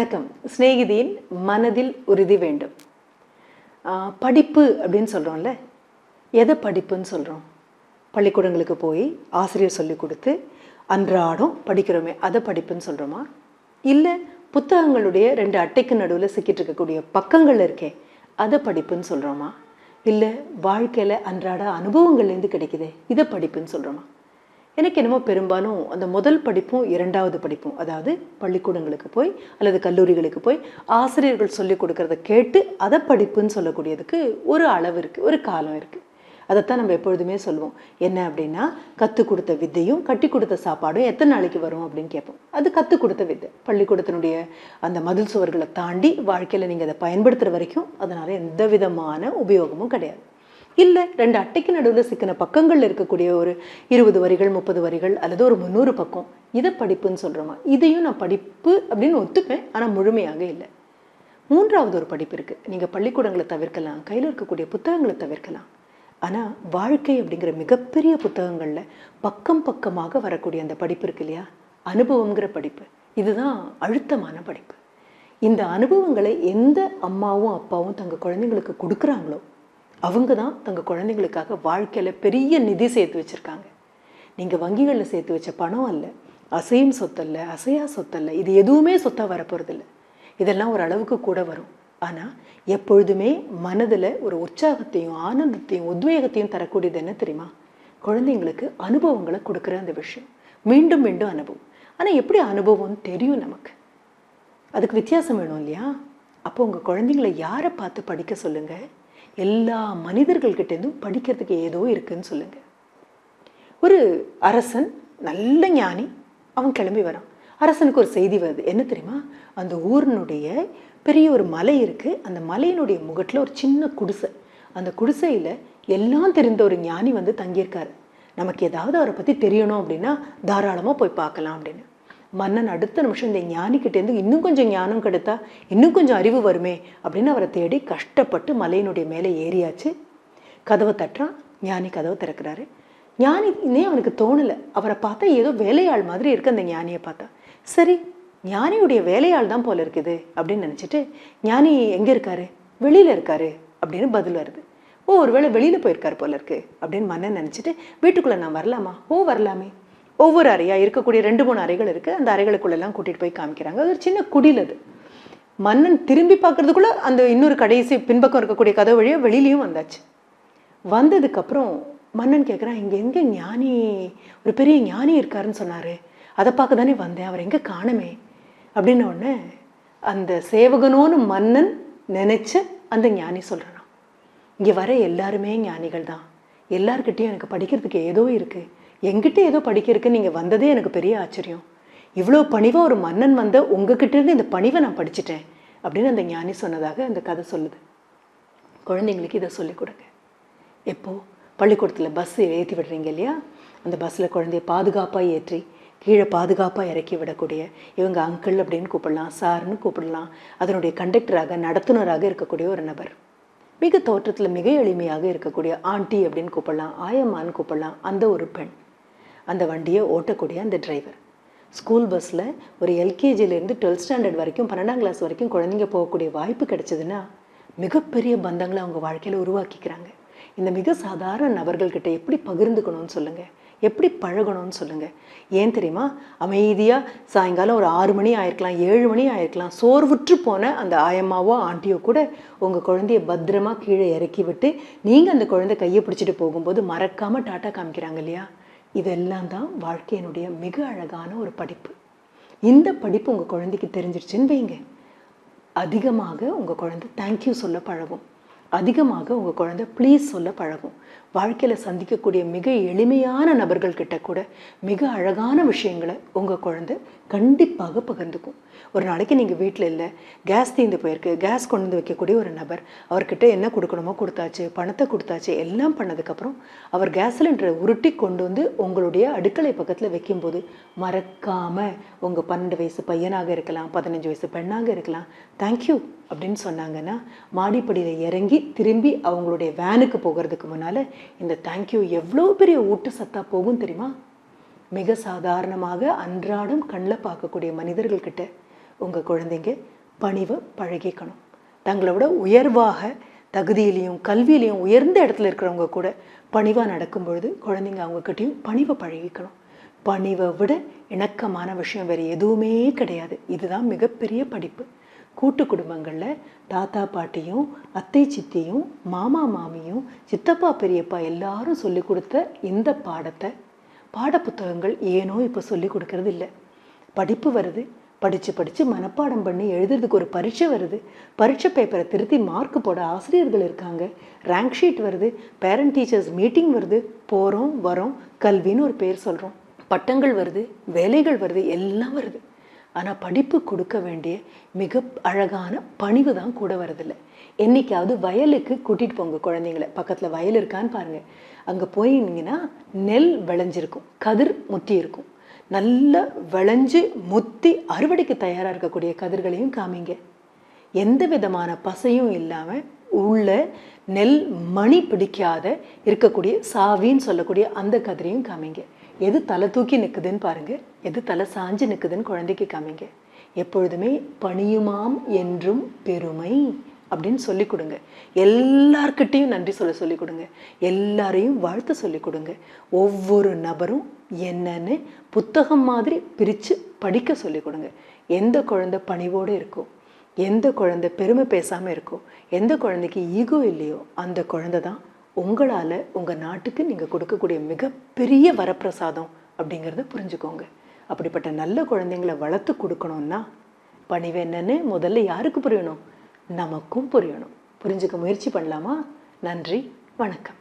வணக்கம் சிநேகிதியின் மனதில் உறுதி வேண்டும். படிப்பு அப்படின்னு சொல்கிறோம்ல எதை படிப்புன்னு சொல்கிறோம் பள்ளிக்கூடங்களுக்கு போய் ஆசிரியர் சொல்லி கொடுத்து அன்றாடம் படிக்கிறோமே அதை படிப்புன்னு சொல்கிறோமா இல்லை புத்தகங்களுடைய ரெண்டு அட்டைக்கு நடுவில் சிக்கிட்டு இருக்கக்கூடிய பக்கங்கள் இருக்கே அதை படிப்புன்னு சொல்கிறோமா இல்லை வாழ்க்கையில் அன்றாட அனுபவங்கள்லேருந்து கிடைக்குதே இதை படிப்புன்னு சொல்கிறோமா எனக்கு என்னமோ பெரும்பாலும் அந்த முதல் படிப்பும் இரண்டாவது படிப்பும் அதாவது பள்ளிக்கூடங்களுக்கு போய் அல்லது கல்லூரிகளுக்கு போய் ஆசிரியர்கள் சொல்லிக் கொடுக்கறத கேட்டு அதை படிப்புன்னு சொல்லக்கூடியதுக்கு ஒரு அளவு இருக்குது ஒரு காலம் இருக்குது அதைத்தான் நம்ம எப்பொழுதுமே சொல்லுவோம். என்ன அப்படின்னா கற்றுக் கொடுத்த வித்தையும் கட்டி கொடுத்த சாப்பாடும் எத்தனை நாளைக்கு வரும் அப்படின்னு கேட்போம். அது கற்றுக் கொடுத்த வித்தை. பள்ளிக்கூடத்தினுடைய அந்த மதில் சுவர்களை தாண்டி வாழ்க்கையில் நீங்கள் அதை பயன்படுத்துகிற வரைக்கும் அதனால் எந்த விதமான உபயோகமும் கிடையாது. இல்லை ரெண்டு அட்டைக்கு நடுவில் சிக்கின பக்கங்கள்ல இருக்கக்கூடிய ஒரு இருபது வரிகள் முப்பது வரிகள் அல்லது ஒரு முந்நூறு பக்கம். இதை படிப்புன்னு சொல்கிறோமா இதையும் நான் படிப்பு அப்படின்னு ஒத்துப்பேன் ஆனால் முழுமையாக இல்லை. மூன்றாவது ஒரு படிப்பு இருக்குது நீங்கள் பள்ளிக்கூடங்களை தவிர்க்கலாம் கையில் இருக்கக்கூடிய புத்தகங்களை தவிர்க்கலாம். ஆனால் வாழ்க்கை அப்படிங்கிற மிகப்பெரிய புத்தகங்களில் பக்கம் பக்கமாக வரக்கூடிய அந்த படிப்பு இருக்கு இல்லையா? அனுபவங்கிற படிப்பு. இதுதான் அழுத்தமான படிப்பு. இந்த அனுபவங்களை எந்த அம்மாவும் அப்பாவும் தங்கள் குழந்தைங்களுக்கு கொடுக்குறாங்களோ அவங்க தான் தங்கள் குழந்தைங்களுக்காக வாழ்க்கையில் பெரிய நிதி சேர்த்து வச்சுருக்காங்க. நீங்கள் வங்கிகளில் சேர்த்து வச்ச பணம் அல்ல அசையும் சொத்தல்ல அசையா சொத்தல்ல இது எதுவுமே சொத்தாக வரப்போகிறதில்ல இதெல்லாம் ஒரு அளவுக்கு கூட வரும். ஆனால் எப்பொழுதுமே மனதில் ஒரு உற்சாகத்தையும் ஆனந்தத்தையும் உத்வேகத்தையும் தரக்கூடியது என்ன தெரியுமா? குழந்தைங்களுக்கு அனுபவங்களை கொடுக்குற அந்த விஷயம். மீண்டும் மீண்டும் அனுபவம். ஆனால் எப்படி அனுபவம்னு தெரியும் நமக்கு? அதுக்கு வித்தியாசம் வேணும் இல்லையா? அப்போ உங்கள் குழந்தைங்களை யாரை பார்த்து படிக்க சொல்லுங்கள் எல்லா மனிதர்கள்கிட்டேருந்தும் படிக்கிறதுக்கு ஏதோ இருக்குன்னு சொல்லுங்கள் ஒரு அரசன் நல்ல ஞானி அவன் கிளம்பி வரான். அரசனுக்கு ஒரு செய்தி வருது. என்ன தெரியுமா? அந்த ஊரினுடைய பெரிய ஒரு மலை இருக்குது அந்த மலையினுடைய முகட்டில் ஒரு சின்ன குடிசை. அந்த குடிசையில் எல்லாம் தெரிந்த ஒரு ஞானி வந்து தங்கியிருக்காரு. நமக்கு ஏதாவது அவரை பற்றி தெரியணும் அப்படின்னா தாராளமாக போய் பார்க்கலாம் அப்படின்னு. மன்னன் அடுத்த நிமிஷம் இந்த ஞானிக்கிட்டேருந்து இன்னும் கொஞ்சம் ஞானம் கிடைத்தா இன்னும் கொஞ்சம் அறிவு வருமே அப்படின்னு அவரை தேடி கஷ்டப்பட்டு மலையினுடைய மேலே ஏறியாச்சு. கதவை தட்டுறான் ஞானி கதவை திறக்கிறாரு. ஞானி இன்னே அவனுக்கு தோணலை. அவரை பார்த்தா ஏதோ வேலையாள் மாதிரி இருக்கு அந்த ஞானியை பார்த்தா. சரி ஞானியுடைய வேலையாள் தான் போல இருக்குது அப்படின்னு நினச்சிட்டு ஞானி எங்கே இருக்காரு? வெளியில் இருக்காரு அப்படின்னு பதில் வருது. ஓ ஒருவேளை வெளியில் போயிருக்காரு போல இருக்கு அப்படின்னு மன்னன் நினச்சிட்டு வீட்டுக்குள்ளே நான் வரலாமா? ஓ வரலாமே. ஒவ்வொரு அறையாக இருக்கக்கூடிய ரெண்டு மூணு அறைகள் இருக்குது அந்த அறைகளுக்குள்ளெல்லாம் கூட்டிகிட்டு போய் காமிக்கிறாங்க. அது ஒரு சின்ன குடில் அது. மன்னன் திரும்பி பார்க்கறதுக்குள்ள அந்த இன்னொரு கடைசி பின்பக்கம் இருக்கக்கூடிய கதை வழியாக வெளியிலையும் வந்தாச்சு. வந்ததுக்கப்புறம் மன்னன் கேட்குறான் இங்கே எங்கே ஞானி ஒரு பெரிய ஞானி இருக்காருன்னு சொன்னார். அதை பார்க்க தானே வந்தேன். அவர் எங்கே காணமே? அப்படின்ன உடனே அந்த சேவகனோன்னு மன்னன் நினச்ச அந்த ஞானி சொல்கிறான் இங்கே வர எல்லாருமே ஞானிகள் தான் எல்லார்கிட்டேயும் எனக்கு படிக்கிறதுக்கு ஏதோ இருக்குது எங்கிட்ட ஏதோ படிக்கிறதுக்கு நீங்கள் வந்ததே எனக்கு பெரிய ஆச்சரியம். இவ்வளோ பணிவாக ஒரு மன்னன் வந்த உங்ககிட்டேருந்து இந்த பணிவை நான் படிச்சிட்டேன் அப்படின்னு அந்த ஞானி சொன்னதாக அந்த கதை சொல்லுது. குழந்தைங்களுக்கு இதை சொல்லிக் கொடுங்க. எப்போது பள்ளிக்கூடத்தில் பஸ் ஏற்றி விடுறீங்க இல்லையா? அந்த பஸ்ஸில் குழந்தைய பாதுகாப்பாக ஏற்றி கீழே பாதுகாப்பாக இறக்கி விடக்கூடிய இவங்க அங்கிள் அப்படின்னு கூப்பிடலாம் சார்னு கூப்பிடலாம் அதனுடைய கண்டக்டராக நடத்துனராக இருக்கக்கூடிய ஒரு நபர். மிக தோற்றத்தில் மிக எளிமையாக இருக்கக்கூடிய ஆண்டி அப்படின்னு கூப்பிடலாம் ஆயம்மான்னு கூப்பிடலாம் அந்த ஒரு பெண். அந்த வண்டியை ஓட்டக்கூடிய அந்த டிரைவர் ஸ்கூல் பஸ்ஸில் ஒரு எல்கேஜிலேருந்து டுவெல்த் ஸ்டாண்டர்ட் வரைக்கும் பன்னெண்டாம் கிளாஸ் வரைக்கும் குழந்தைங்க போகக்கூடிய வாய்ப்பு கிடைச்சதுன்னா மிகப்பெரிய பந்தங்களை அவங்க வாழ்க்கையில் உருவாக்கிக்கிறாங்க. இந்த மிக சாதாரண நபர்கள்கிட்ட எப்படி பகிர்ந்துக்கணும்னு சொல்லுங்கள் எப்படி பழகணும்னு சொல்லுங்கள் ஏன் தெரியுமா? அமைதியாக சாயங்காலம் ஒரு ஆறு மணி ஆயிருக்கலாம் ஏழு மணி ஆயிருக்கலாம் சோர்வுற்று போன அந்த ஆயம்மாவோ ஆண்டியோ கூட உங்கள் குழந்தைய பத்திரமா கீழே இறக்கி விட்டு நீங்கள் அந்த குழந்தை கையை பிடிச்சிட்டு போகும்போது மறக்காமல் டாட்டா காமிக்கிறாங்க இல்லையா? இதெல்லாம் தான் வாழ்க்கையினுடைய மிக அழகான ஒரு படிப்பு. இந்த படிப்பு உங்கள் குழந்தைக்கு தெரிஞ்சிருச்சுன்னு வைங்க. அதிகமாக உங்கள் குழந்தை தேங்க்யூ சொல்ல பழகும். அதிகமாக உங்கள் குழந்தை ப்ளீஸ் சொல்ல பழகும். வாழ்க்கையில் சந்திக்கக்கூடிய மிக எளிமையான நபர்கள்கிட்ட கூட மிக அழகான விஷயங்களை உங்கள் குழந்தை கண்டிப்பாக பகிர்ந்துக்கும். ஒரு நாளைக்கு நீங்கள் வீட்டில் இல்லை கேஸ் தீர்ந்து போயிருக்கு கேஸ் கொண்டு வந்து வைக்கக்கூடிய ஒரு நபர் அவர்கிட்ட என்ன கொடுக்கணுமோ கொடுத்தாச்சு பணத்தை கொடுத்தாச்சு எல்லாம் பண்ணதுக்கப்புறம் அவர் கேஸ் சிலிண்டரை உருட்டி கொண்டு வந்து உங்களுடைய அடுக்களை பக்கத்தில் வைக்கும்போது மறக்காமல் உங்கள் பன்னெண்டு வயசு பையனாக இருக்கலாம் பதினஞ்சு வயசு பெண்ணாக இருக்கலாம் தேங்க்யூ அப்படின்னு சொன்னாங்கன்னா மாடிப்படியில் இறங்கி திரும்பி அவங்களுடைய வேனுக்கு போகிறதுக்கு முன்னால் இந்த தேங்க்யூ எவ்வளோ பெரிய ஊட்டு சத்தா போகும் தெரியுமா? மிக சாதாரணமாக அன்றாடம் கண்ணில் பார்க்கக்கூடிய மனிதர்கள்கிட்ட உங்கள் குழந்தைங்க பணிவை பழகிக்கணும். தங்களை விட உயர்வாக தகுதியிலையும் கல்வியிலையும் உயர்ந்த இடத்துல இருக்கிறவங்க கூட பணிவாக நடக்கும் பொழுது குழந்தைங்க அவங்கக்கிட்டையும் பணிவை பழகிக்கணும். பணிவை விட இணக்கமான விஷயம் வேறு எதுவுமே கிடையாது. இதுதான் மிகப்பெரிய படிப்பு. கூட்டு குடும்பங்களில் தாத்தா பாட்டியும் அத்தை சித்தியும் மாமா மாமியும் சித்தப்பா பெரியப்பா எல்லாரும் சொல்லி கொடுத்த இந்த பாடத்தை பாடப்புத்தகங்கள் ஏனோ இப்போ சொல்லி கொடுக்கறது இல்லை. படிப்பு வருது. படித்து படித்து மனப்பாடம் பண்ணி எழுதுறதுக்கு ஒரு பரீட்சை வருது. பரீட்சை பேப்பரை திருத்தி மார்க் போட ஆசிரியர்கள் இருக்காங்க. ரேங்க் ஷீட் வருது. பேரண்ட் டீச்சர்ஸ் மீட்டிங் வருது. போகிறோம் வரோம் கல்வின்னு ஒரு பேர் சொல்கிறோம் பட்டங்கள் வருது. வேலைகள் வருது. எல்லாம் வருது. ஆனால் படிப்பு கொடுக்க வேண்டிய மிக அழகான பணிவு தான் கூட வரதில்லை. என்னைக்காவது வயலுக்கு கூட்டிகிட்டு போங்க குழந்தைங்கள. பக்கத்தில் வயல் இருக்கான்னு பாருங்கள் அங்கே போயிருந்தீங்கன்னா நெல் விளைஞ்சிருக்கும் கதிர் முத்தி இருக்கும். நல்லா விளைஞ்சு முத்தி அறுவடைக்கு தயாராக இருக்கக்கூடிய கதிர்களையும் காமிங்க. எந்த விதமான பசையும் இல்லாமல் உள்ள நெல் மணி பிடிக்காத இருக்கக்கூடிய சாவின்னு சொல்லக்கூடிய அந்த கதிரையும் காமிங்க. எது தலை தூக்கி நிற்குதுன்னு பாருங்க. எது தலை சாஞ்சு நிற்குதுன்னு குழந்தைக்கு காமிங்க. எப்பொழுதுமே பணியுமாம் என்றும் பெருமை அப்படின்னு சொல்லி கொடுங்க. எல்லார்கிட்டேயும் நன்றி சொல்ல சொல்லி கொடுங்க. எல்லாரையும் வாழ்த்து சொல்லி கொடுங்க. ஒவ்வொரு நபரும் என்னன்னு புத்தகம் மாதிரி பிரித்து படிக்க சொல்லி கொடுங்க. எந்த குழந்தை பணிவோடு இருக்கோ எந்த குழந்தை பெருமை பேசாமல் இருக்கோ எந்த குழந்தைக்கு ஈகோ இல்லையோ அந்த குழந்தை தான் உங்களால் உங்கள் நாட்டுக்கு நீங்கள் கொடுக்கக்கூடிய மிகப்பெரிய வரப்பிரசாதம் அப்படிங்கிறத புரிஞ்சுக்கோங்க. அப்படிப்பட்ட நல்ல குழந்தைங்களை வளர்த்து கொடுக்கணும்னா பணிவு என்னன்னு முதல்ல யாருக்கு புரியணும்? நமக்கும் புரியணும். புரிஞ்சுக்க முயற்சி பண்ணலாமா? நன்றி. வணக்கம்.